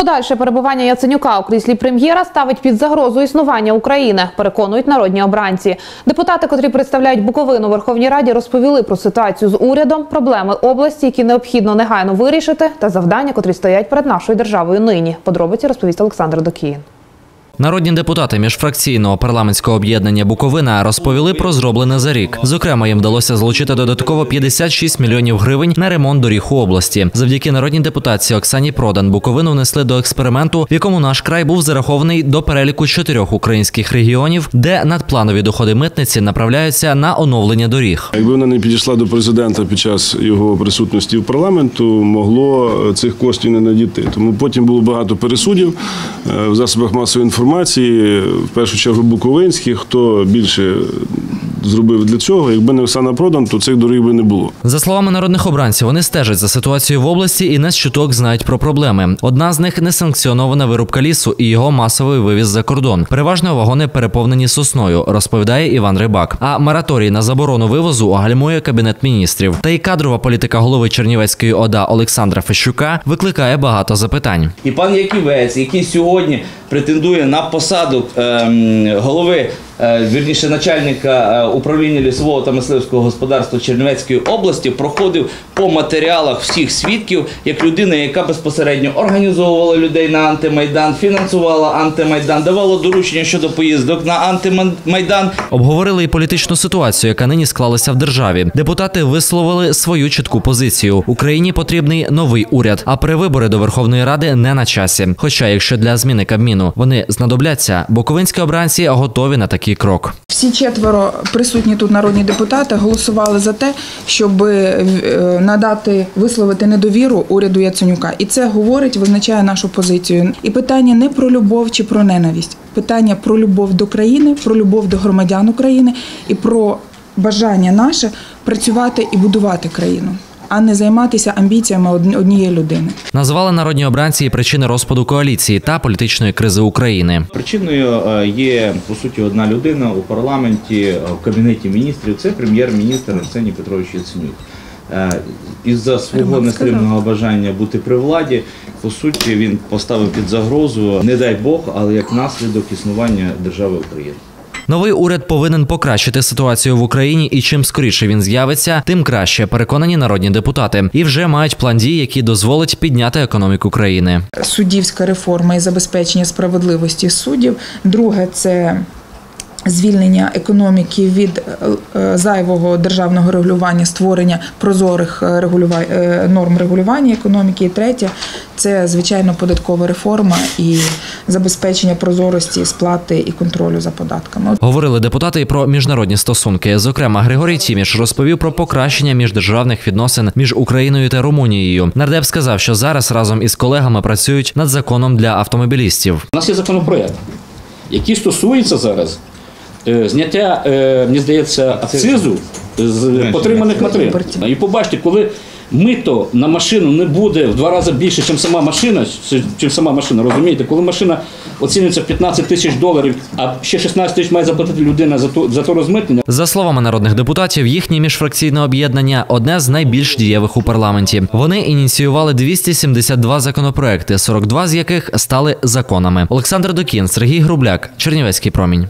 Подальше перебування Яценюка у кріслі прем'єра ставить під загрозу існування України, переконують народні обранці. Депутати, котрі представляють Буковину Верховній Раді, розповіли про ситуацію з урядом, проблеми області, які необхідно негайно вирішити, та завдання, котрі стоять перед нашою державою нині. Подробиці розповість Олександр Докіїн. Народні депутати міжфракційного парламентського об'єднання Буковина розповіли про зроблене за рік. Зокрема, їм вдалося залучити додатково 56 мільйонів гривень на ремонт доріг у області. Завдяки народній депутації Оксані Продан Буковину внесли до експерименту, в якому наш край був зарахований до переліку чотирьох українських регіонів, де надпланові доходи митниці направляються на оновлення доріг. Якби вона не підійшла до президента під час його присутності в парламенту, могло е, цих коштів не надійти. Тому потім було багато пересудів е, в засобах масової інформації, в першу чергу буковинські, хто більше зробив для цього. Якби не Оксана Продан, то цих доріг би не було. За словами народних обранців, вони стежать за ситуацією в області і не з чуток знають про проблеми. Одна з них несанкціонована вирубка лісу і його масовий вивіз за кордон. Переважно вагони переповнені сосною, розповідає Іван Рибак. А мораторій на заборону вивозу огальмує кабінет міністрів. Та й кадрова політика голови Чернівецької ОДА Олександра Фещука викликає багато запитань. І пан Яківець, який сьогодні претендує на посаду ем, голови, вірніше начальника е, управління лісового та мисливського господарства Чернівецької області, проходив по матеріалах всіх свідків як людина, яка безпосередньо організовувала людей на антимайдан, фінансувала антимайдан, давала доручення щодо поїздок на антимайдан. Обговорили і політичну ситуацію, яка нині склалася в державі. Депутати висловили свою чітку позицію. Україні потрібний новий уряд, а перевибори до Верховної Ради не на часі. Хоча, якщо для зміни Кабміну вони знадобляться, буковинські обранці готові на такий крок. Всі четверо присутні тут народні депутати голосували за те, щоб е, надати висловити недовіру уряду Яценюка. І це говорить, визначає нашу позицію. І питання не про любов чи про ненависть, питання про любов до країни, про любов до громадян України і про бажання наше працювати і будувати країну, а не займатися амбіціями одні- однієї людини. Назвали народні обранці і причини розпаду коаліції та політичної кризи України. Причиною е, є по суті одна людина у парламенті, е, в кабінеті міністрів. Це прем'єр-міністр Арсеній Петрович Яценюк. Е, Із-за свого нестримного бажання бути при владі, по суті, він поставив під загрозу, не дай Бог, але як наслідок існування держави України. Новий уряд повинен покращити ситуацію в Україні, і чим скоріше він з'явиться, тим краще. Переконані народні депутати. І вже мають план дій, який дозволить підняти економіку країни. суддівська реформа і забезпечення справедливості суддів. Друге це звільнення економіки від е, е, зайвого державного регулювання, створення прозорих е, регулюва- е, норм регулювання економіки. І третє це звичайно податкова реформа і забезпечення прозорості сплати і контролю за податками. Говорили депутати і про міжнародні стосунки. Зокрема, Григорій Тіміш розповів про покращення міждержавних відносин між Україною та Румунією. Нардеп сказав, що зараз разом із колегами працюють над законом для автомобілістів. У нас є законопроект, який стосується зараз е, зняття, е, мені здається, акцизу з потриманих імпортів. І побачите, коли мито на машину не буде в два рази більше, ніж сама машина, чим сама машина, розумієте, коли машина оцінюється в 15 тисяч доларів, а ще 16 тисяч має заплатити людина за то, за то розмитнення, За словами народних депутатів, їхнє міжфракційне об'єднання одне з найбільш дієвих у парламенті. Вони ініціювали 272 законопроекти, 42 з яких стали законами. Олександр Докін, Сергій Грубляк, Чернівецький промінь.